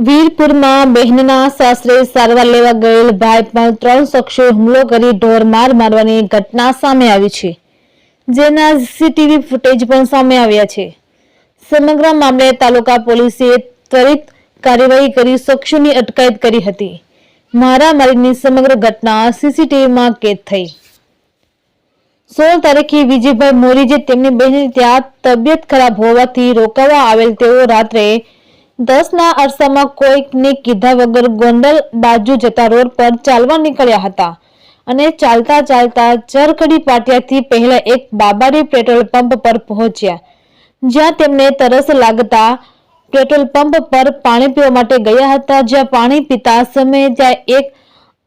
વીરપુરમાં બહેનના સાસરે સારવાર લેવા ગયેલ ભાઈ પર ત્રણ શખ્સોએ હુમલો કરી ઢોર માર મારવાની ઘટના સામે આવી છે, જેના સીસીટીવી ફૂટેજ પણ સામે આવ્યા છે. સમગ્ર મામલે તાલુકા પોલીસે ત્વરિત કાર્યવાહી કરી શખ્સોની અટકાયત કરી હતી. મારામારીની સમગ્ર ઘટના સીસીટીવીમાં કેદ થઈ. સોળ તારીખે વિજયભાઈ મોરી જે તેમની બહેન ત્યાં તબિયત ખરાબ હોવાથી રોકાવા આવેલ તેઓ રાત્રે દસના અરસામાં કોઈકને કીધા વગર ગોંડલ બાજુ જતા રોડ પર ચાલવા નીકળ્યા હતા અને ચાલતા ચાલતા ચરખડી પાટિયાથી પહેલા એક બાબારી પેટ્રોલ પંપ પર પહોંચ્યા. જ્યાં તેમને તરસ લાગતા પેટ્રોલ પંપ પર પાણી પીવા માટે ગયા હતા. જ્યાં પાણી પીતા સમયે ત્યાં એક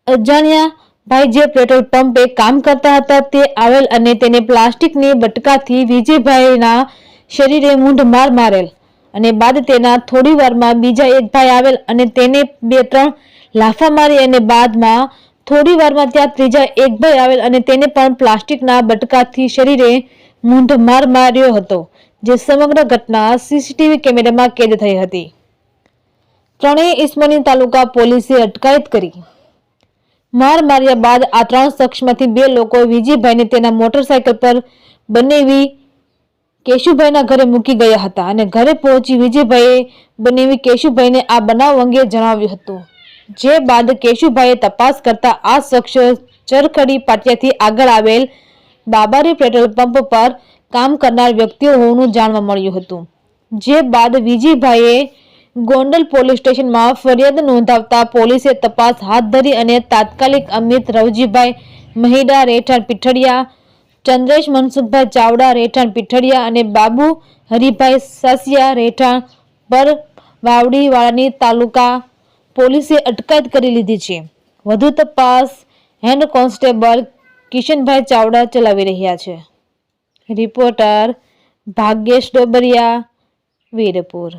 અજાણ્યા ભાઈ જે પેટ્રોલ પંપે કામ કરતા હતા તે આવેલ અને તેને પ્લાસ્ટિકની બટકાથી વિજયભાઈના શરીરે મૂંઢ માર મારેલ. અને બાદ તેના થોડી વારમાં બીજા એક ભાઈ આવેલ અને તેને બે ત્રણ લાફા મારી અને બાદમાં થોડી વારમાં ત્યાં ત્રીજા એક ભાઈ આવેલ અને તેને પણ પ્લાસ્ટિકના બટકાથી શરીરે મૂંઢ માર માર્યો હતો, જે સમગ્ર ઘટના સીસીટીવી કેમેરામાં કેદ થઈ હતી. ત્રણેય ઇસમોની તાલુકા પોલીસે અટકાયત કરી. માર માર્યા બાદ આ ત્રણ શખ્સમાંથી બે લોકો વિજયભાઈને તેના મોટરસાયકલ પર બનેવી કેશુભાઈના ઘરે મૂકી ગયા હતા અને ઘરે પહોંચી વિજયભાઈએ બનેવી કેશુભાઈને આ બનાવ અંગે જણાવ્યું હતું. જે બાદ કેશુભાઈએ તપાસ કરતા આ શખ્સો ચરખડી પાટિયાથી આગળ આવેલ બાબારી પેટ્રોલ પંપ પર કામ કરનાર વ્યક્તિઓ હોવાનું જાણવા મળ્યું હતું. જે બાદ વિજયભાઈએ ગોંડલ પોલીસ સ્ટેશનમાં ફરિયાદ નોંધાવતા પોલીસે તપાસ હાથ ધરી અને તાત્કાલિક અમિત રવજીભાઈ મહિડા રેઠાણ પીઠડિયા ચંદ્રેશ મનસુખભાઈ ચાવડા રેઠાણ પીઠડિયા અને બાબુ હરિભાઈ સાસિયા રેઠાણ પર વાવડીવાળાની તાલુકા પોલીસે અટકાયત કરી લીધી છે. વધુ તપાસ હેડ કોન્સ્ટેબલ કિશનભાઈ ચાવડા ચલાવી રહ્યા છે. રિપોર્ટર ભાગ્યેશ ડોબરિયા, વીરપુર.